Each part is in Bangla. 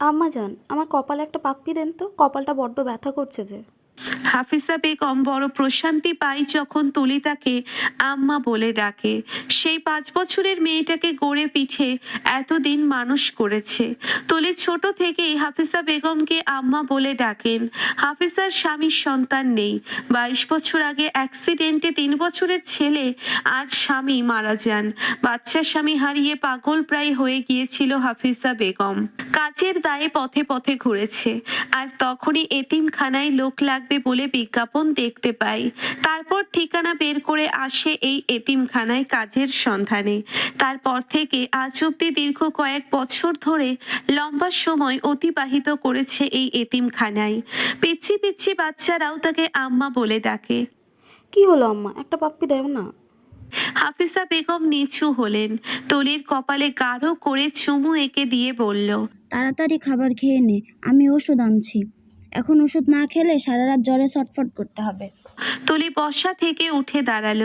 আম্মা যান আমার কপালে একটা পাপ্পি দেন তো কপালটা বড্ড ব্যথা করছে যে। হাফিজা বেগম বড় প্রশান্তি পায় যখন তুলি তাকে আম্মা বলে ডাকে। সেই পাঁচ বছরের মেয়েটাকে গড়ে পিঠে এতদিন মানুষ করেছে। তুলি ছোট থেকেই হাফিজা বেগমকে আম্মা বলে ডাকেন। হাফিজার স্বামীর সন্তান নেই। বাইশ বছর আগে অ্যাক্সিডেন্টে তিন বছরের ছেলে আর স্বামী মারা যান। বাচ্চা স্বামী হারিয়ে পাগল প্রায় হয়ে গিয়েছিল হাফিজা বেগম। কাজের দায়ে পথে পথে ঘুরেছে। আর তখনই এতিমখানায় লোক লাগবে বলে বিজ্ঞাপন দেখতে পাই। তারপর ঠিকানা বের করে আসে এই এতিমখানায় কাজের সন্ধানে। তারপর থেকে আজ অব্দি দীর্ঘ কয়েক বছর ধরে লম্বা সময় অতিবাহিত করেছে এই এতিমখানায়। পিচ্ছি পিচ্ছি বাচ্চারাও তাকে আম্মা বলে ডাকে। কি হলো আম্মা? একটা পাপ্পি দেও না। হাফিজা বেগম নিচু হলেন। তলির কপালে গাঢ় করে চুমু এঁকে দিয়ে বলল তাড়াতাড়ি খাবার খেয়ে নে আমি ওষুধ আনছি। এখন ওষুধ না খেলে সারা রাত জ্বরে ছটফট করতে হবে। তুলি বসা থেকে উঠে দাঁড়াল।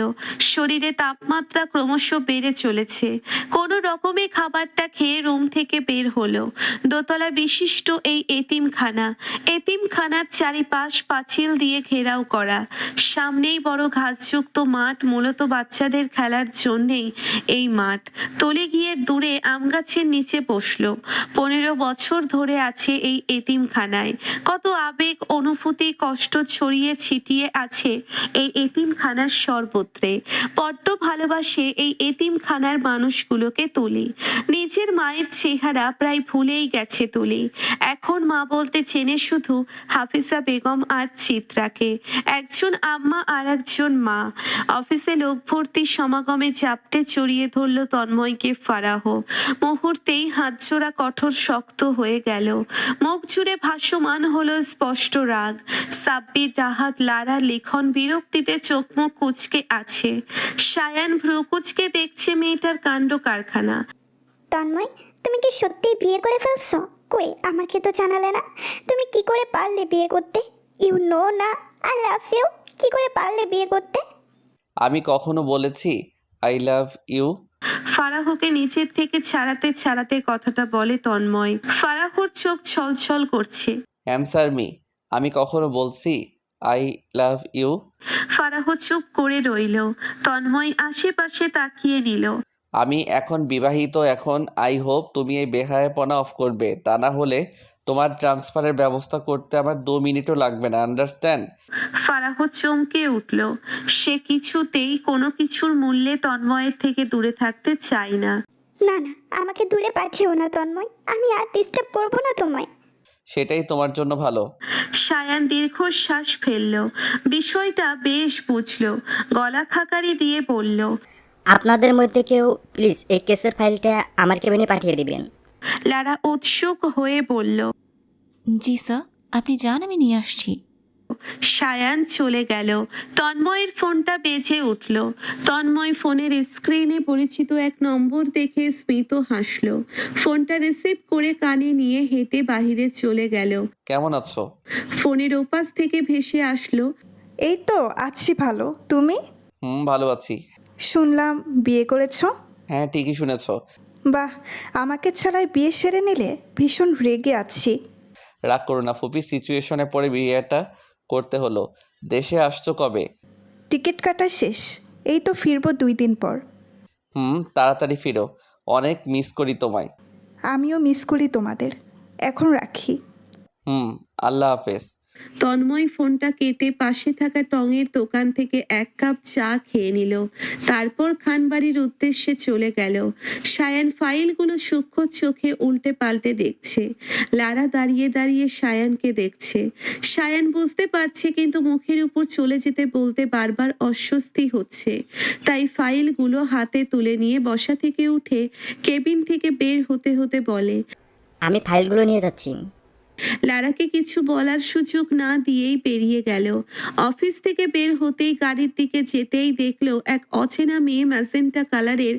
শরীরে তাপমাত্রা ক্রমশ বেড়ে চলেছে। কোনো রকমে খাবারটা খেয়ে রুম থেকে বের হলো। দোতলা বিশিষ্ট এই এতিমখানা, এতিমখানার চারিপাশ পাঁচিল দিয়ে ঘেরাও করা। সামনেই বড় ঘাসযুক্ত মাঠ, মূলত বাচ্চাদের খেলার জন্যেই এই মাঠ। তলে গিয়ে দূরে আম গাছের নিচে বসল। পনেরো বছর ধরে আছে এই এতিমখানায়। কত আবেগ, অনুভূতি, কষ্ট ছড়িয়ে ছিটিয়ে আছে এই এতিমখানার সর্বত্রে বড্ড ভালোবাসে এই এতিমখানার মানুষগুলোকে তুলি। নিজের মায়ের চেহারা প্রায় ভুলেই গেছে তুলি। এখন মা বলতে চেনে শুধু হাফিজা বেগম আর চিত্রাকে। একজন আম্মা আর একজন মা। অফিসে লোক ভর্তি সমাগমে চাপটে চড়িয়ে ধরল তন্ময়কে ফারাহ। মুহূর্তেই হাতজোড়া কঠোর শক্ত হয়ে গেল। মুখ জুড়ে ভাসমান হলো স্পষ্ট রাগ। সাব্বির, রাহাত, লারা লেখন বিরক্তিতে চোখ মুখ কুচকে আছে। সায়ান ভ্রু কুচকে দেখছে মেয়েটার কাণ্ড কারখানা। তন্ময় তুমি কি সত্যি বিয়ে করে ফেলছো? কই আমাকে তো জানালে না। তুমি কি করে পারলে বিয়ে করতে? ইউ নো না আই লাভ ইউ কি করে পারলে বিয়ে করতে? আমি কখনো বলেছি আই লাভ ইউ ফারাহকে নিচের থেকে ছাড়াতে ছাড়াতে কথাটা বলে তন্ময়। ফারাহর চোখ ছলছল করছে। অ্যান্সার মি আমি কখনো বলছি আই লাভ ইউ ফারাহ চুপ করে রইল তন্ময় আশেপাশে তাকিয়ে নিল। আমি এখন বিবাহিত এখন আই হোপ তুমি এই বেহায়াপনা অফ করবে। তা না হলে তোমার ট্রান্সফারের ব্যবস্থা করতে আমার দু মিনিটও লাগবে না আন্ডারস্ট্যান্ড ফারাহ চমকে উঠল সে কিছুতেই কোনো কিছুর মূল্যে তন্ময়ের থেকে দূরে থাকতে চায় না। না না আমাকে দূরে পাঠিও না তন্ময় আমি আর ডিস্টার্ব করব না তোমায়। সেটাই তোমার জন্য ভালো। সায়ান দীর্ঘশ্বাস ফেলল। বিষয়টা বেশ বুঝলো। গলা খাকারি দিয়ে বলল আপনাদের মধ্যে কেউ প্লিজ এই কেসের ফাইলটা আমার কেবিনে পাঠিয়ে দিবেন। লারা উৎসুক হয়ে বলল জি স্যার আপনি যান আমি নিয়ে আসছি। সায়ান চলে গেল। তন্ময়ের ফোনটা বেজে উঠল। তন্ময় ফোনের স্ক্রিনে পরিচিত এক নম্বর দেখে স্মিত হাসলো। ফোনটা রিসিভ করে কানে নিয়ে হেঁটে বাহিরে চলে গেল। কেমন আছো? ফোনের ওপাশ থেকে ভেসে আসলো। এই তো আছি ভালো। তুমি? হুম ভালো আছি। শুনলাম বিয়ে করেছ? হ্যাঁ ঠিকই শুনেছো। বাহ আমাকে ছাড়াই বিয়ে সেরে নিলে ভীষণ রেগে আছি। রাগ করো না ফুপি সিচুয়েশনে পড়ে বিয়েটা করতে হলো। দেশে আসছো কবে? টিকিট কাটা শেষ। এই তো ফিরবো দুই দিন পর। হুম তাড়াতাড়ি ফিরো। অনেক মিস করি তোমায়। আমিও মিস করি তোমাদের। এখন রাখি। হুম আল্লাহ হাফেজ। তন্ময় ফোনটা কেটে পাশে থাকা টঙের দোকান থেকে এক কাপ চা খেয়ে নিল। তারপর খানবাড়ির উদ্দেশ্যে চলে গেল। সায়ান ফাইলগুলো সূক্ষ্ম চোখে উল্টে পাল্টে দেখছে। লারা দাঁড়িয়ে দাঁড়িয়ে সায়ানকে দেখছে। সায়ান বুঝতে পারছে কিন্তু মুখের উপর চলে যেতে বলতে বারবার অস্বস্তি হচ্ছে। তাই ফাইলগুলো হাতে তুলে নিয়ে বসা থেকে উঠে কেবিন থেকে বের হতে হতে বলে, আমি ফাইলগুলো নিয়ে যাচ্ছি। লারাকে কিছু বলার সুযোগ না দিয়েই পেরিয়ে গেল। অফিস থেকে বের হতেই গাড়ির দিকে যেতেই দেখল এক অচেনা মেয়ে ম্যাজেন্টা কালারের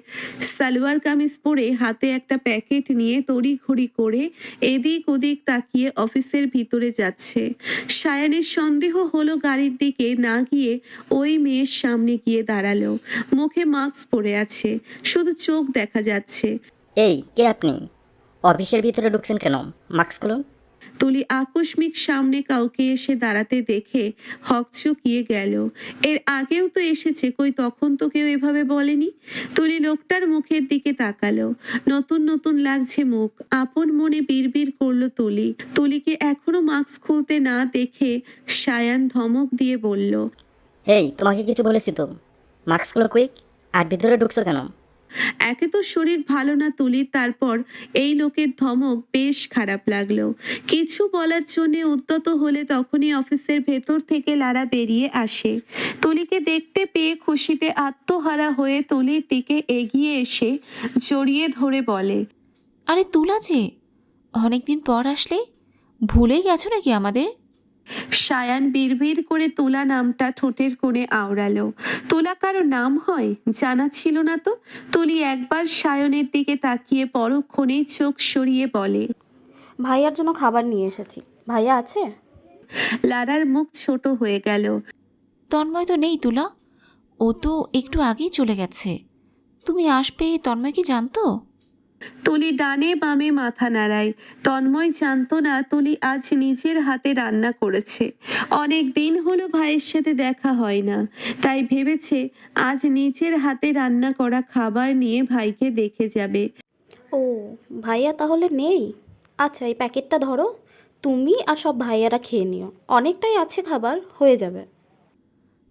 সালোয়ার কামিজ পরে হাতে একটা প্যাকেট নিয়ে তড়িঘড়ি করে এদিক ওদিক তাকিয়ে অফিসের ভিতরে যাচ্ছে। সায়ানের সন্দেহ হলো গাড়ির দিকে না গিয়ে ওই মেয়ের সামনে গিয়ে দাঁড়াল। মুখে মাস্ক পরে আছে, শুধু চোখ দেখা যাচ্ছে। এই, কে আপনি? অফিসের ভিতরে ঢুকছেন কেন? মাস্ক খুলুন। তুলি আকস্মিক সামনে কাউকে এসে দাঁড়াতে দেখে হকচকিয়ে গেল। এর আগেও তো এসেছে, কই তখন তো কেউ এভাবে বলেনি? তুলি লোকটার মুখের দিকে তাকালো। নতুন নতুন লাগছে মুখ। আপন মনে বিড়বিড় করল তুলি। তুলিকে এখনও মাস্ক খুলতে না দেখে সায়ান ধমক দিয়ে বলল, হেই, তোমাকে কিছু বলেছি তো। মাস্ক খুলো কুইক আর ভিতরে ঢুকছো কেন? একে তো শরীর ভালো না তুলির তারপর এই লোকের ধমক বেশ খারাপ লাগল। কিছু বলার জন্য উদ্যত হলে তখনই অফিসের ভেতর থেকে লারা বেরিয়ে আসে। তুলিকে দেখতে পেয়ে খুশিতে আত্মহারা হয়ে তুলির দিকে এগিয়ে এসে জড়িয়ে ধরে বলে, আরে তুলা যে, অনেকদিন পর আসলে? ভুলেই গেছো নাকি আমাদের? সায়ান বিড়বিড় করে তোলা নামটা ঠোঁটের কোণে আওড়ালো। তোলা কারও নাম হয়? জানা ছিল না তো। তুলি একবার সায়নের দিকে তাকিয়ে পরক্ষণে চোখ সরিয়ে বলে ভাইয়ার জন্য খাবার নিয়ে এসেছি। ভাইয়া আছে? লারার মুখ ছোট হয়ে গেল। তন্ময় তো নেই তুলা। ও তো একটু আগেই চলে গেছে। তুমি আসবে তন্ময় কি জানতো? তুলি ডানে বামে মাথা নাড়ায়। তন্ময় জানত না তুলি আজ নিজের হাতে রান্না করেছে। অনেক দিন হলো ভাইয়ের সাথে দেখা হয় না। তাই ভেবেছে আজ নিজের হাতে রান্না করা খাবার নিয়ে ভাইকে দেখে যাবে। ও ভাইয়া তাহলে নেই? আচ্ছা এই প্যাকেটটা ধরো। তুমি আর সব ভাইয়ারা খেয়ে নিও। অনেকটাই আছে খাবার হয়ে যাবে।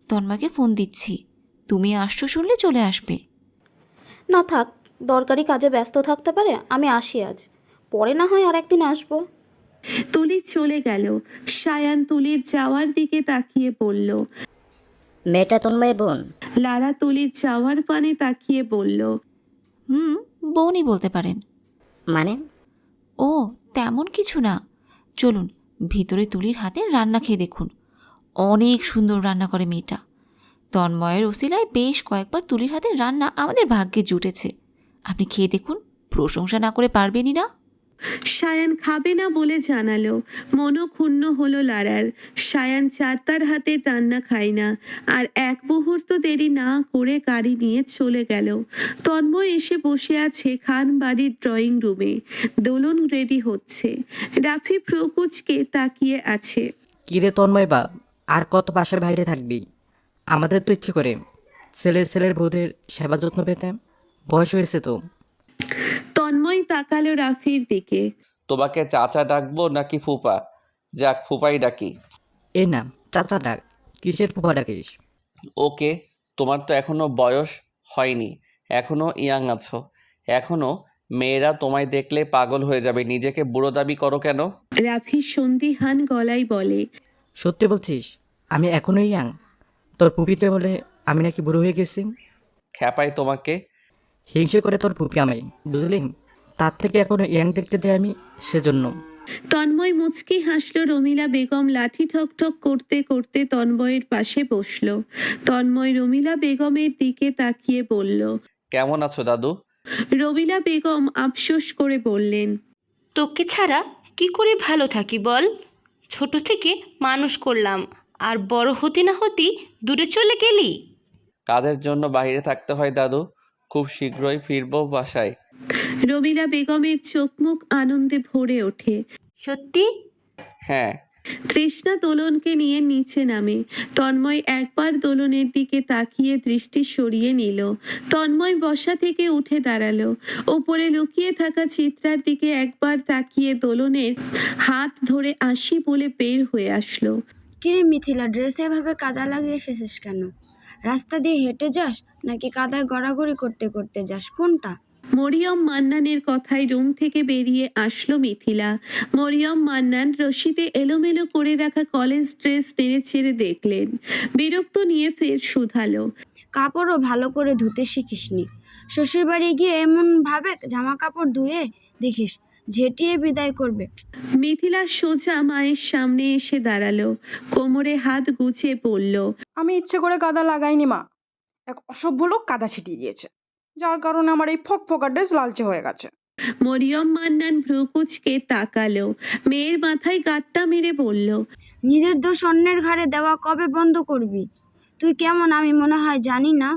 তন্ময়কে ফোন দিচ্ছি। তুমি আসছো শুনলে চলে আসবে। না থাক দরকারি কাজে ব্যস্ত থাকতে পারে আমি আসি আজ। পরে না হয় আর একদিন আসব। তুলি চলে গেল। সায়ান তুলির যাওয়ার দিকে তাকিয়ে বলল মেয়েটা তন্ময়ের বোন? লারা তুলির যাওয়ার পানে তাকিয়ে বলল হুম বোনই বলতে পারেন। মানে? ও তেমন কিছু না। চলুন ভিতরে তুলির হাতে রান্না খেয়ে দেখুন। অনেক সুন্দর রান্না করে মেয়েটা। তন্ময়ের ওসিলায় বেশ কয়েকবার তুলির হাতে রান্না আমাদের ভাগ্যে জুটেছে। আপনি খেয়ে দেখুন প্রশংসা না করে পারবেনই না। সায়ান খাবে না বলে জানালো। মনক্ষুণ্ণ হলো লারার। সায়ান চারতার হাতের রান্না খায় না আর এক মুহূর্ত দেরি না করে গাড়ি নিয়ে চলে গেল। তন্ময় এসে বসে আছে খান বাড়ির ড্রয়িং রুমে। দোলন রেডি হচ্ছে। রাফি প্রকুচকে তাকিয়ে আছে। কিরে তন্ময় বা আর কত বাসার বাইরে থাকবি? আমাদের তো ইচ্ছে করে। ছেলের ছেলের বউদের সেবা যত্ন পেতে। বয়স হয়েছে তো। তন্ময় তাকালো রাফির দিকে। তোমাকে চাচা ডাকবো নাকি ফুপা? যাক ফুপাই ডাকি। এ না চাচা ডাক। কিসের ফুফা ডাকিস? ওকে তোমার তো এখনও বয়স হয়নি এখনও ইয়াং আছো। এখনও মেয়েরা তোমায় দেখলে পাগল হয়ে যাবে নিজেকে বুড়ো দাবি করো কেন? রাফি সন্দিহান গলায় বলে সত্যি বলছিস আমি এখনও ইয়াং। তোর পুপিতে বলে আমি নাকি বুড়ো হয়ে গেছি? খ্যাপাই তোমাকে হিংসে করে তোর পুপি আমি বুঝলি? তার থেকে এখনও ইয়াং দেখতে যাই আমি সেজন্য। তন্ময় মুচকি হাসলো রমিলা বেগম লাঠি ঠক ঠক করতে করতে তন্ময়ের পাশে বসল। তন্ময় রমিলা বেগমের দিকে তাকিয়ে বলল কেমন আছো দাদু? রমিলা বেগম আফসোস করে বললেন তোকে ছাড়া কি করে ভালো থাকি বল? ছোট থেকে মানুষ করলাম আর বড় হতে না হতে দূরে চলে গেলি? কাজের জন্য বাইরে থাকতে হয় দাদু। খুব শীঘ্রই ফিরবো বাসায়। রমিলা বেগমের চোখ মুখ আনন্দে ভরে ওঠে। সত্যি? হ্যাঁ। তৃষ্ণা দোলনকে নিয়ে নিচে নামে। তন্ময় একবার দোলনের দিকে তাকিয়ে দৃষ্টি সরিয়ে নিল। তন্ময় বসা থেকে উঠে দাঁড়াল। ওপরে লুকিয়ে থাকা চিত্রার দিকে একবার তাকিয়ে দোলনের হাত ধরে আসি বলে বের হয়ে আসলো। কিরে মিথিলা ড্রেসে এভাবে কাদা লাগিয়ে এসেছিস কেন? রাস্তা দিয়ে হেঁটে যাস নাকি কাদায় গড়াগড়ি করতে করতে যাস? কোনটা? মরিয়ম মান্নানের কথায় রুম থেকে বেরিয়ে আসলো মিথিলা। মরিয়ম মান্নান রশিতে এলোমেলো করে রাখা কলেজ ড্রেস নেড়ে ছেড়ে দেখলেন। বিরক্ত নিয়ে ফের শুধালো। কাপড়ও ভালো করে ধুতে শিখিসনি। শ্বশুরবাড়ি গিয়ে এমন ভাবে জামা কাপড় ধুয়ে দেখিস ঝেঁটিয়ে বিদায় করবে। মিথিলা সোজা মায়ের সামনে এসে দাঁড়াল কোমরে হাত গুছে পড়ল আমি ইচ্ছে করে কাদা লাগাইনি মা। এক অসভ্য লোক কাদা ছিটিয়ে দিয়েছে। যার কারণে আমার এই ফক ফকা ড্রেস লালচে হয়ে গেছে। মরিয়ম মান্নান ভ্রুকুচকে তাকালো মেয়ের মাথায় গাট্টা মেরে বলল নিজের দোষ অন্যের ঘাড়ে দেওয়া কবে বন্ধ করবি? তুই কেমন? আমি মনে হয় জানি না।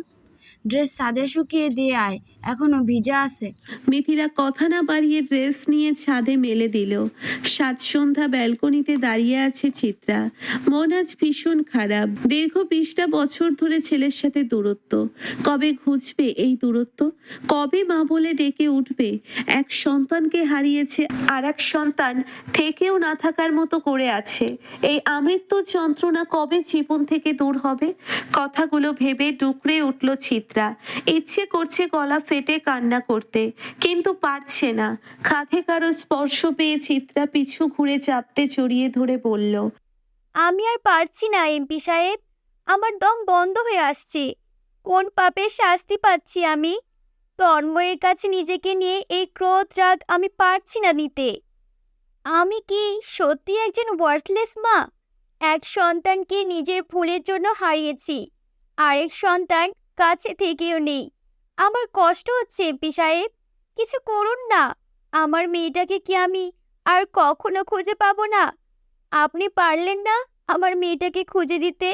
ড্রেস ছাদে শুকিয়ে দিয়ে আয়, এখনও ভিজা আছে। মিথিলা কথা না বাড়িয়ে ড্রেস নিয়ে ছাদে মেলে দিল। সাত সন্ধ্যা ব্যালকনিতে দাঁড়িয়ে আছে চিত্রা। মন আজ ভীষণ খারাপ। দীর্ঘ বিশটা বছর ধরে ছেলের সাথে দূরত্ব। কবে ঘুচবে এই দূরত্ব? কবে মা বলে ডেকে উঠবে? এক সন্তানকে হারিয়েছে আর এক সন্তান থেকেও না থাকার মতো করে আছে। এই আমৃত্যু যন্ত্রণা কবে জীবন থেকে দূর হবে? কথাগুলো ভেবে ডুকরে উঠল চিত্রা। ইচ্ছে করছে গলা ফেটে কান্না করতে, কিন্তু পারছে না। কাঁধে কারও স্পর্শ পেয়ে চিত্রা পিছু ঘুরে চাপটে জড়িয়ে ধরে বলল, আমি আর পারছি না, এমপি সাহেব। আমার দম বন্ধ হয়ে আসছে। কোন পাপের শাস্তি পাচ্ছি আমি? তন্ময়ের কাছে নিজেকে নিয়ে এই ক্রোধ রাগ আমি পারছি না নিতে। আমি কি সত্যি একজন ওয়ার্থলেস মা? এক সন্তানকে নিজের ভুলের জন্য হারিয়েছি। আরেক সন্তান কাছে থেকেও নেই। আমার কষ্ট হচ্ছে, এমপি সাহেব। কিছু করুন না। আমার মেয়েটাকে কি আমি আর কখনো খুঁজে পাবো না? আপনি পারলেন না আমার মেয়েটাকে খুঁজে দিতে।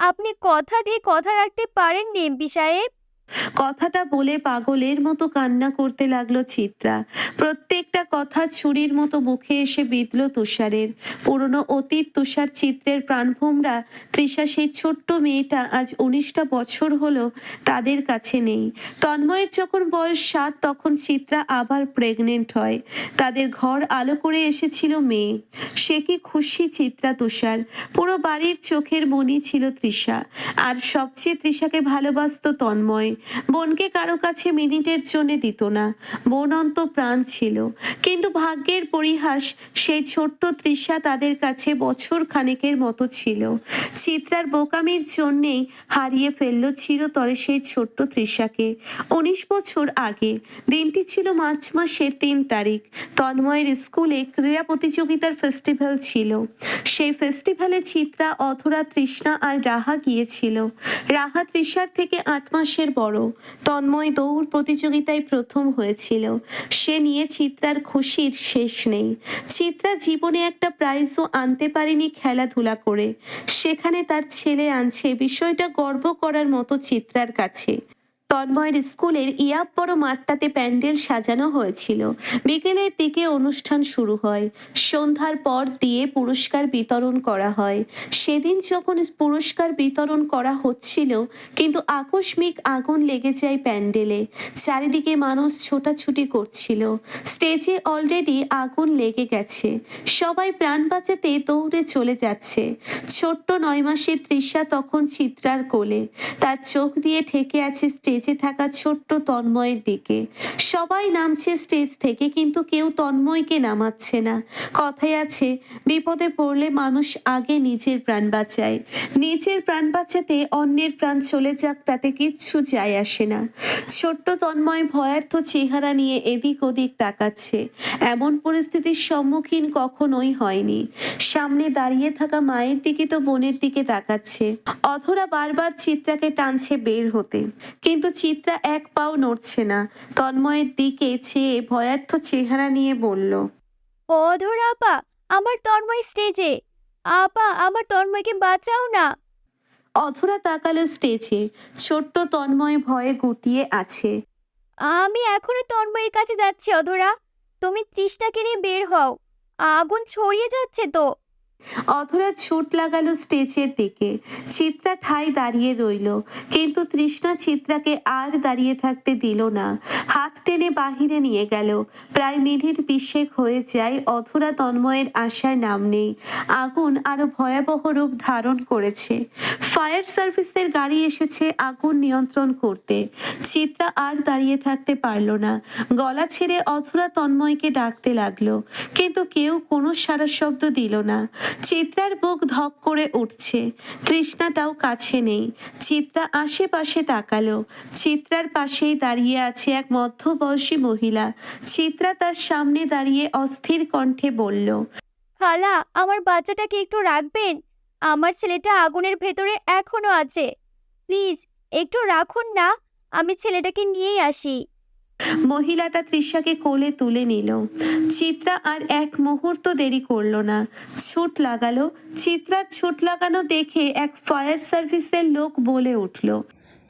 আপনি কথা দিয়ে কথা রাখতে পারেন এমপি সাহেব। কথাটা বলে পাগলের মতো কান্না করতে লাগল চিত্রা। প্রত্যেকটা কথা ছুরির মতো মুখে এসে বিঁধল তুষারের। পুরনো অতীত তুষার চিত্রের প্রাণভোমরা, তৃষা সেই ছোট্ট মেয়েটা আজ উনিশটা বছর হলো তাদের কাছে নেই। তন্ময়ের যখন বয়স সাত, তখন চিত্রা আবার প্রেগনেন্ট হয়। তাদের ঘর আলো করে এসেছিল মেয়ে। সে কি খুশি চিত্রা তুষার। পুরো বাড়ির চোখের মনি ছিল তৃষা। আর সবচেয়ে তৃষাকে ভালোবাসত তন্ময়। বোনকে কারও কাছে মিনিটের জন্য দিত না। বোন অন্ত প্রাণ ছিল। কিন্তু ভাগ্যের পরিহাস সেই ছোট্ট তৃষা তাদের কাছে বছর খানেকের মতো ছিল। চিত্রার বোকামির জন্যেই হারিয়ে ফেলল চিরতরে সেই ছোট্ট তৃষাকে। উনিশ বছর আগে, দিনটি ছিল মার্চ মাসের তিন তারিখ। তন্ময়ের স্কুলে ক্রীড়া প্রতিযোগিতার ফেস্টিভ্যাল ছিল। সেই ফেস্টিভ্যালে চিত্রা অথরা তৃষ্ণা আর রাহা গিয়েছিল। রাহা তৃষার থেকে আট মাসের বড় তন্ময় দৌড় প্রতিযোগিতায় প্রথম হয়েছিল। সে নিয়ে চিত্রার খুশির শেষ নেই। চিত্রা জীবনে একটা প্রাইজও আনতে পারেনি খেলাধুলা করে। সেখানে তার ছেলে আনছে। বিষয়টা গর্ব করার মতো চিত্রার কাছে। তন্ময়ের স্কুলের ইয়াব বড় মাঠটাতে প্যান্ডেল সাজানো হয়েছিল। বিকেলের দিকে অনুষ্ঠান শুরু হয়। সন্ধ্যার পর দিয়ে পুরস্কার বিতরণ করা হয়। সেদিন যখন পুরস্কার বিতরণ করা হচ্ছিল, কিন্তু আকস্মিক আগুন লেগে যায় প্যান্ডেলে। চারিদিকে মানুষ ছোটাছুটি করছিল। স্টেজে অলরেডি আগুন লেগে গেছে। সবাই প্রাণ বাঁচাতে দৌড়ে চলে যাচ্ছে। ছোট্ট নয় মাসের তৃষা তখন চিত্রার কোলে। তার চোখ দিয়ে ঠেকে আছে স্টেজে থাকা ছোট্ট তন্ময়ের দিকে। সবাই নামছে স্টেজ থেকে, কিন্তু কেউ তন্ময়কে নামাচ্ছে না। কথায় আছে, বিপদে পড়লে মানুষ আগে নিজের প্রাণ বাঁচায়। নিজের প্রাণ বাঁচাতে অন্যের প্রাণ চলে যাক, তাতে কিচ্ছু যায় আসে না। ছোট্ট তন্ময় ভয়ার্থ চেহারা নিয়ে এদিক ওদিক তাকাচ্ছে। এমন পরিস্থিতির সম্মুখীন কখনোই হয়নি। সামনে দাঁড়িয়ে থাকা মায়ের দিকে তো বোনের দিকে তাকাচ্ছে। অধরা বারবার চিত্রাকে টানছে বের হতে। কিন্তু চিত্রা এক পাও নড়ছে না। তন্ময়ের দিকে চেয়ে ভয়ার্থ চেহারা নিয়ে বলল অধর আপা আমার তন্ময় স্টেজে। আপা আমার তন্ময়কে বাঁচাও না। অধরা তাকালো স্টেজে। ছোট্ট তন্ময় ভয়ে গুটিয়ে আছে। আমি এখনই তন্ময়ের কাছে যাচ্ছি অধরা। তুমি তৃষ্ণাকে নিয়ে বের হও। আগুন ছড়িয়ে যাচ্ছে তো। অধরা ছুট লাগালো স্টেজের দিকে। চিত্রা ঠাই দাঁড়িয়ে রইল। কিন্তু তৃষ্ণা চিত্রাকে আর দাঁড়িয়ে থাকতে দিল না। হাত টেনে বাহিরে নিয়ে গেল। প্রায় মিনিট বিশেক হয়ে যায় অধরা তন্ময়ের আশার নাম নেই। আগুন আরও ভয়াবহ রূপ ধারণ করেছে। ফায়ার সার্ভিসের গাড়ি এসেছে আগুন নিয়ন্ত্রণ করতে। চিত্রা আর দাঁড়িয়ে থাকতে পারল না। গলা ছেড়ে অধরা তন্ময়কে ডাকতে লাগল। কিন্তু কেউ কোনো সারা শব্দ দিল না। চিত্রার বুক ধক করে উঠছে। তৃষ্ণাটাও কাছে নেই। চিত্রা আশেপাশে তাকালো। চিত্রার পাশেই দাঁড়িয়ে আছে এক মধ্যবয়সী মহিলা। চিত্রা তার সামনে দাঁড়িয়ে অস্থির কণ্ঠে বলল, খালা, আমার বাচ্চাটাকে একটু রাখবেন? আমার ছেলেটা আগুনের ভেতরে এখনও আছে। প্লিজ, একটু রাখুন না। আমি ছেলেটাকে নিয়েই আসি। মহিলাটা তৃষাকে কোলে তুলে নিল। চিত্রা আর এক মুহূর্ত দেরি করল না। ছুট লাগালো। চিত্রার ছুট লাগানো দেখে এক ফায়ার সার্ভিসের লোক বলে উঠল,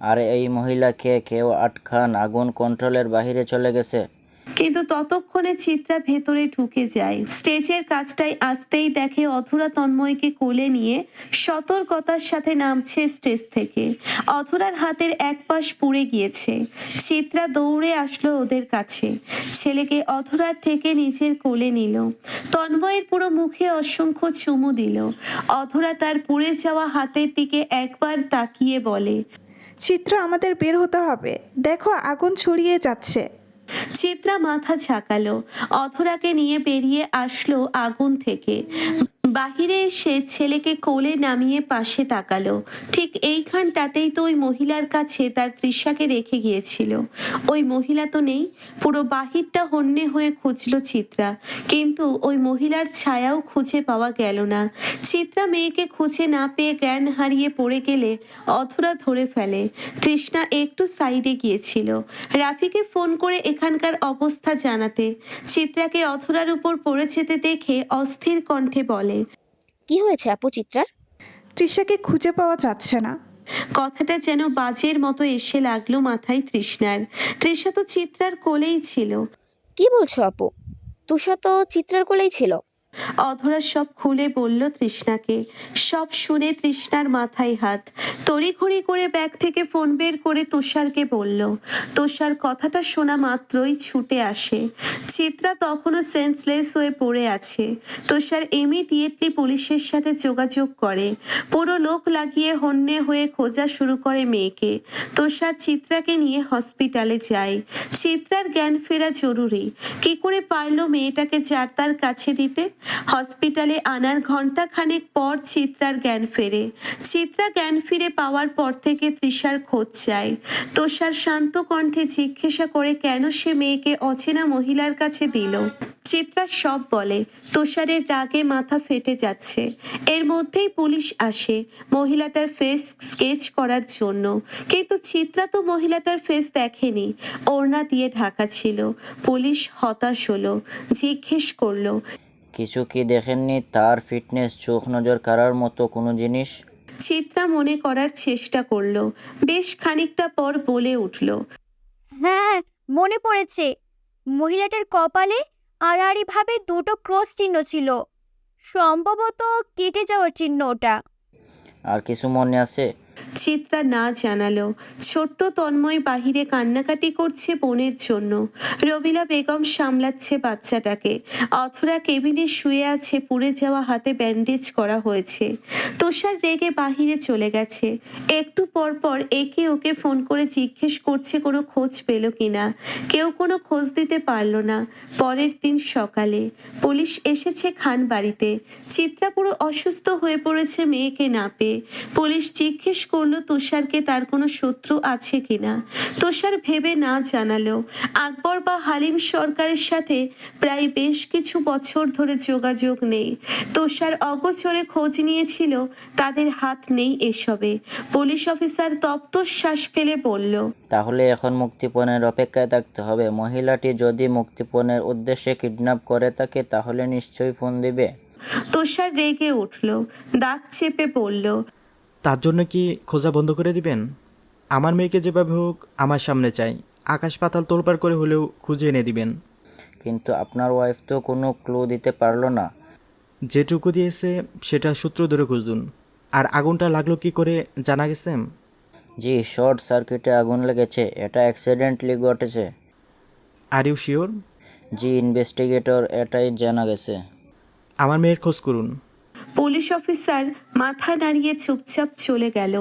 আর এই মহিলাকে কেউ আটখান আগুন কন্ট্রোলের বাহিরে চলে গেছে। কিন্তু ততক্ষণে চিত্রা ভেতরে ঢুকে যায়। স্টেজের কাজটাই আসতেই দেখে অধুরা তন্ময়কে কোলে নিয়ে সতর্কতার সাথে নামছে স্টেজ থেকে। অধুরার হাতের এক পাশ পুড়ে গিয়েছে। চিত্রা দৌড়ে আসলো ওদের কাছে। ছেলেকে অধুরার থেকে নিজের কোলে নিল। তন্ময়ের পুরো মুখে অসংখ্য চুমু দিল। অধুরা তার পুড়ে যাওয়া হাতের দিকে একবার তাকিয়ে বলে চিত্রা আমাদের বের হতে হবে। দেখো আগুন ছড়িয়ে যাচ্ছে। চিত্রা মাথা ঝাঁকালো অধরাকে নিয়ে বেরিয়ে আসলো আগুন থেকে। বাহিরে এসে ছেলেকে কোলে নামিয়ে পাশে তাকালো। ঠিক এইখানটাতেই তো ওই মহিলার কাছে তার তৃষাকে রেখে গিয়েছিল। ওই মহিলা তো নেই, পুরো বাহিরটা হন্যে হয়ে খুঁজলো চিত্রা। কিন্তু ওই মহিলার ছায়াও খুঁজে পাওয়া গেল না। চিত্রা মেয়েকে খুঁজে না পেয়ে জ্ঞান হারিয়ে পড়ে গেলে অধরা ধরে ফেলে। তৃষ্ণা একটু সাইডে গিয়েছিল। রাফিকে ফোন করে এখানকার অবস্থা জানাতে। চিত্রাকে অধরার উপর পড়ে যেতে দেখে অস্থির কণ্ঠে বলে কি হয়েছে আপু চিত্রার? তৃষাকে খুঁজে পাওয়া যাচ্ছে না। কথাটা যেন বাজের মতো এসে লাগল মাথায় তৃষ্ণার। তৃষা তো চিত্রার কোলেই ছিল। কি বলছো আপু? তুষা তো চিত্রার কোলেই ছিল। অধরা সব খুলে বলল তৃষ্ণাকে। সব শুনে তৃষ্ণার মাথায় হাত। তড়িঘড়ি করে ব্যাগ থেকে ফোন বের করে তুষারকে বলল, তুষার, কথাটা শোনা মাত্রই ছুটে আসে। চিত্রা তখনও সেন্সলেস হয়ে পড়ে আছে। তুষার ইমিডিয়েটলি পুলিশের সাথে যোগাযোগ করে। পুরো লোক লাগিয়ে হন্যে হয়ে খোঁজা শুরু করে মেয়েকে। তুষার চিত্রাকে নিয়ে হসপিটালে যায়। চিত্রার জ্ঞান ফেরা জরুরি। কি করে পারল মেয়েটাকে যার তার কাছে দিতে? হসপিটালে আনার ঘণ্টা খানেক পর চিত্রার জ্ঞান ফেরে। চিত্রা জ্ঞান ফিরে পাওয়ার পর থেকে তৃষার খোঁজ চায়। তোষার শান্ত কণ্ঠে জিজ্ঞাসা করে, কেন সে মেয়েকে অচেনা মহিলার কাছে দিল? চিত্রা সব বলে, তুষারের রাগে মাথা ফেটে যাচ্ছে। এর মধ্যেই পুলিশ আসে মহিলাটার ফেস স্কেচ করার জন্য। কিন্তু চিত্রা তো মহিলাটার ফেস দেখেনি। ওড়না দিয়ে ঢাকা ছিল। পুলিশ হতাশ হলো, জিজ্ঞেস করল কিছু কি দেখেননি? তার ফিটনেস চোখ নজর কাড়ার মতো কোনো জিনিস? চিত্রা মনে করার চেষ্টা করল। বেশ খানিকটা পর বলে উঠল হ্যাঁ মনে পড়েছে। মহিলাটার কপালে আড়াআড়িভাবে দুটো ক্রস চিহ্ন ছিল। সম্ভবত কেটে যাওয়ার চিহ্ন ওটা। আর কিছু মনে আছে? চিত্রা না জানালো। ছোট্ট তন্ময় বাহিরে কান্নাকাটি করছে বোনের জন্য। রবিলা বেগম সামলাচ্ছে বাচ্চাটাকে। অথরা কেবিনে শুয়ে আছে, পুড়ে যাওয়া হাতে ব্যান্ডেজ করা হয়েছে। তুষার রেগে বাহিরে চলে গেছে। একটু পর পর একে ওকে ফোন করে জিজ্ঞেস করছে, কোনো খোঁজ পেল কিনা? কেউ কোনো খোঁজ দিতে পারল না। পরের দিন সকালে পুলিশ এসেছে খান বাড়িতে চিত্রা পুরো অসুস্থ হয়ে পড়েছে মেয়েকে না পেয়ে। পুলিশ জিজ্ঞেস করল তুষারকে তার কোনো শত্রু আছে কিনা। তুষার ভেবে না জানালো আকবর বা হালিম সরকারের সাথে প্রায় বেশ কিছু বছর ধরে যোগাযোগ নেই। তুষার অগোচরে খোঁজ নিয়েছিল তাদের হাত নেই এসবে। পুলিশ অফিসার তপ্ত শ্বাস ফেলে বলল তাহলে এখন মুক্তিপণের অপেক্ষায় থাকতে হবে। মহিলাটি যদি মুক্তিপণের উদ্দেশ্যে কিডন্যাপ করে থাকে তাহলে নিশ্চয়ই ফোন দিবে। তুষার রেগে উঠল দাঁত চেপে বলল তার জন্য কি খোঁজা বন্ধ করে দিবেন? আমার মেয়েকে যেভাবে হোক আমার সামনে চাই। আকাশ পাতাল তোলপাড় করে হলেও খুঁজে এনে দিবেন। কিন্তু আপনার ওয়াইফ তো কোনো ক্লু দিতে পারল না। যেটুকু দিয়েছে সেটা সূত্র ধরে খুঁজুন। আর আগুনটা লাগল কি করে জানা গেছে? জি শর্ট সার্কিটে আগুন লেগেছে। এটা অ্যাক্সিডেন্টলি ঘটেছে। আর ইউ শিওর জি ইনভেস্টিগেটর এটাই জানা গেছে। আমার মেয়ের খোঁজ করুন। পুলিশ অফিসার মাথা নাড়িয়ে চুপচাপ চলে গেল।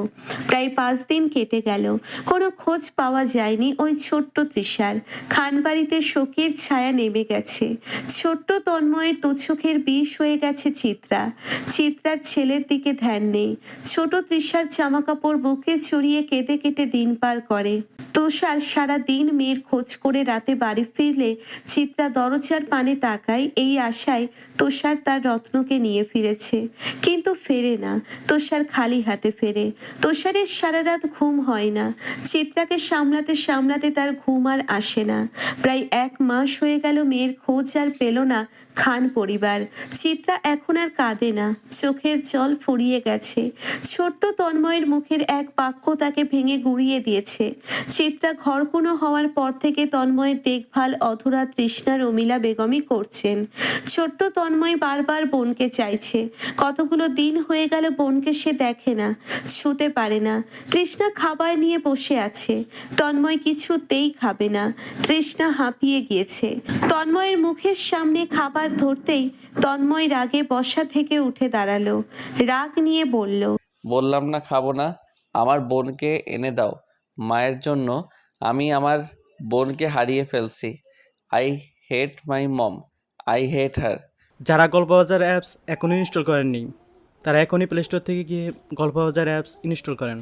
প্রায় পাঁচ দিন কেটে গেল। কোনো খোঁজ পাওয়া যায়নি ওই ছোট্ট তৃষার। খানবাড়িতে শোকের ছায়া নেমে গেছে। ছোট্ট তন্ময়ের দুচোখের বিষ হয়ে গেছে চিত্রা। চিত্রার ছেলের দিকে ধ্যান নেই। ছোট তৃষার জামা কাপড় বুকে চড়িয়ে কেঁদে কেটে দিন পার করে। তুষার সারা দিন মেয়ের খোঁজ করে রাতে বাড়ি ফিরলে চিত্রা দরজার পানে তাকায়, এই আশায় তুষার তার রত্নকে নিয়ে ফিরেছে। কিন্তু ফেরে না, তুষার খালি হাতে ফেরে। তুষারের সারা রাত ঘুম হয় না। চিত্রাকে সামলাতে সামলাতে তার ঘুম আর আসে না। প্রায় এক মাস হয়ে গেল মেয়ের খোঁজ আর পেল না খান পরিবার। চিত্রা এখন আর কাঁদে না। চোখের জল ফুরিয়ে গেছে। ছোট্ট তন্ময়ের মুখের এক বাক্য তাকে ভেঙে গুড়িয়ে দিয়েছে। চিত্রা ঘরকুনো হওয়ার পর থেকে তন্ময়ের দেখভাল অধরা তৃষ্ণা রমিলা বেগমই করছেন। ছোট্ট তন্ময় বারবার বোনকে চাইছে। কতগুলো দিন হয়ে গেল বোনকে সে দেখে না, ছুতে পারে না। তৃষ্ণা খাবার নিয়ে বসে আছে। তন্ময় কিছুতেই খাবে না। তৃষ্ণা হাঁপিয়ে গিয়েছে। তন্ময়ের মুখের সামনে খাবার ধরতেই তন্ময় রাগে বসা থেকে উঠে দাঁড়াল। রাগ নিয়ে বলল বললাম না খাব না আমার বোনকে এনে দাও। মায়ের জন্য আমি আমার বোনকে হারিয়ে ফেলছি। I hate my mom I hate হার যারা গল্পবাজার অ্যাপস এখনই ইনস্টল করেননি তারা এখনই প্লে স্টোর থেকে গিয়ে গল্পবাজার অ্যাপস ইনস্টল করেন।